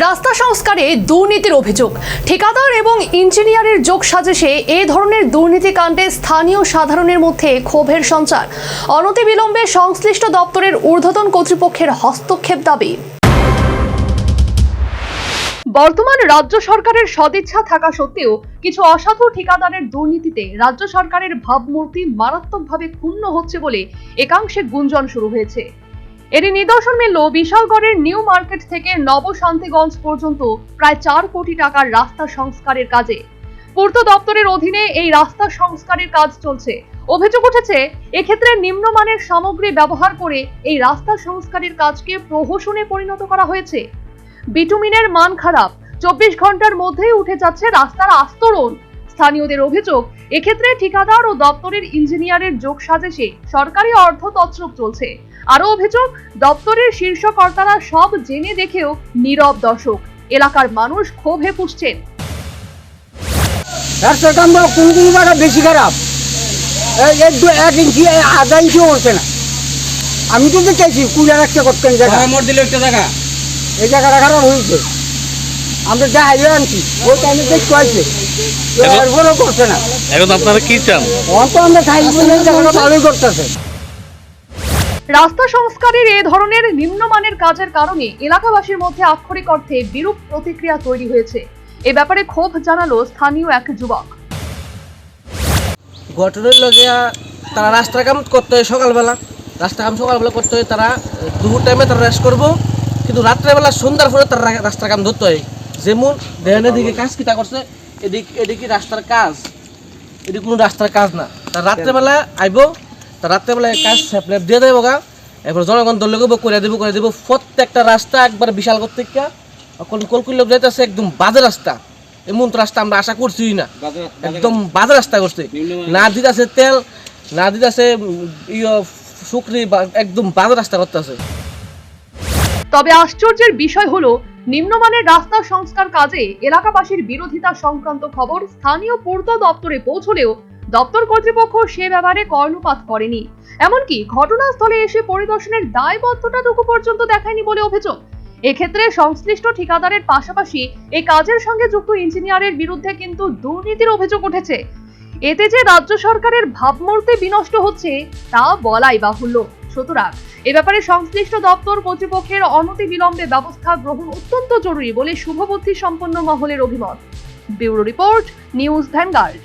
রাস্তা সংস্কারে দুর্নীতির অভিযোগ। ঠিকাদার এবং ইঞ্জিনিয়ারের যোগ সাজেশে এ ধরনের দুর্নীতিকাণ্ডে স্থানীয় সাধারণের মধ্যে ক্ষোভের সঞ্চার। অনতিবিলম্বে সংশ্লিষ্ট দপ্তরের ঊর্ধ্বতন কর্তৃপক্ষের হস্তক্ষেপ দাবি। বর্তমান রাজ্য সরকারের সদিচ্ছা থাকা সত্ত্বেও কিছু অসাধু ঠিকাদারের দুর্নীতিতে রাজ্য সরকারের ভাবমূর্তি মারাত্মকভাবে ক্ষুণ্ণ হচ্ছে বলে একাংশে গুঞ্জন শুরু হয়েছে। এরই নিদর্শন মিলল বিশালগড়ের নিউ মার্কেট থেকে নবশান্তিগঞ্জ পর্যন্ত প্রায় চার কোটি টাকার রাস্তা সংস্কারের কাজে। পূর্ত দপ্তরের অধীনে এই রাস্তা সংস্কারের কাজ চলছে। অভিযোগ উঠেছে, এক্ষেত্রে নিম্নমানের সামগ্রী ব্যবহার করে এই রাস্তা সংস্কারের কাজকে প্রহসনে পরিণত করা হয়েছে। বিটুমিনের মান খারাপ, চব্বিশ ঘণ্টার মধ্যেই উঠে যাচ্ছে রাস্তার আস্তরণ। স্থানীয়দের অভিযোগ এক্ষেত্রে ঠিকাদার ও দপ্তরের ইঞ্জিনিয়ারের যোগ সাজেশে সরকারি অর্থ তছরূপ চলছে। আরও অভিযোগ দপ্তরের শীর্ষ কর্তারা সব জেনে দেখেও নীরব দর্শক। এলাকার মানুষ ক্ষোভে পুষছেন। রাস্তার কাম কোন কোন জায়গা বেশি খারাপ। এই এক ইঞ্চি আধা ইঞ্চিও উঠছে না। আমি তো দেখেছি কুড়ি রাখতে করতেন জায়গা। দিল একটা জায়গা। এই জায়গাটা খারাপ হয়েছে। আমরা যা হাইওয়ে আনছি ওই টাইমে এরপরেও করছে না। এখন আপনারা কি চান? অন্ত আমরা খাই জায়গাটা ভালোই করতেছে। রাস্তা সংস্কারের এ ধরনের নিম্নমানের কাজের কারণে এলাকাবাসীর মধ্যে আক্ষরিক অর্থে বিরূপ প্রতিক্রিয়া তৈরি হয়েছে। এ ব্যাপারে ক্ষোভ জানালো স্থানীয় এক যুবক। ঘটনার লগে তারা রাস্তার কাম করতে হয় সকালবেলা। রাস্তা কাম সকালবেলা করতে হয় তারা দুপুর টাইমে তারা রেস্ট করব। কিন্তু রাত্রেবেলা সন্ধ্যার পরে তারা রাস্তার কাম ধরতে হয়। যেমন দেহানে দিকে কাজ কিটা করছে? এদিক এদিকে রাস্তার কাজ। এদিকে কোনো রাস্তার কাজ না। তার রাত্রেবেলা আইব তার রাত্রেবেলা কাজ স্যাপলেট দিয়ে দেবো গা। এরপর জনগণ দল লগব করে দেবো করে দেবো প্রত্যেকটা রাস্তা একবার বিশাল করতে এখন কলকুল্য যাইতেছে একদম বাজে রাস্তা। এমন তো রাস্তা আমরা আশা করছি না। একদম বাজে রাস্তা করছে। না দিতেছে তেল না দিতেছে ইয়ে শুকরি বা- একদম বাজে রাস্তা করতেছে। তবে আশ্চর্যের বিষয় হলো নিম্নমানের রাস্তা সংস্কার কাজে এলাকাবাসীর বিরোধিতা সংক্রান্ত খবর স্থানীয় পূর্ত দপ্তরে পৌঁছলেও দপ্তর কর্তৃপক্ষ সে ব্যাপারে কর্ণপাত করেনি। এমনকি ঘটনাস্থলে এসে পরিদর্শনের দায়বদ্ধতাটুকু পর্যন্ত দেখায়নি বলে অভিযোগ। এক্ষেত্রে সংশ্লিষ্ট ঠিকাদারের পাশাপাশি এই কাজের সঙ্গে যুক্ত ইঞ্জিনিয়ারের বিরুদ্ধে কিন্তু দুর্নীতির অভিযোগ উঠেছে। এতে যে রাজ্য সরকারের ভাবমূর্তি বিনষ্ট হচ্ছে, তা বলাই বাহুল্য। সুতরাং এ ব্যাপারে সংশ্লিষ্ট দপ্তর কর্তৃপক্ষের অনতি বিলম্বে ব্যবস্থা গ্রহণ অত্যন্ত জরুরি বলে শুভবুদ্ধি সম্পন্ন মহলের অভিমত। Bureau report, news Vanguard.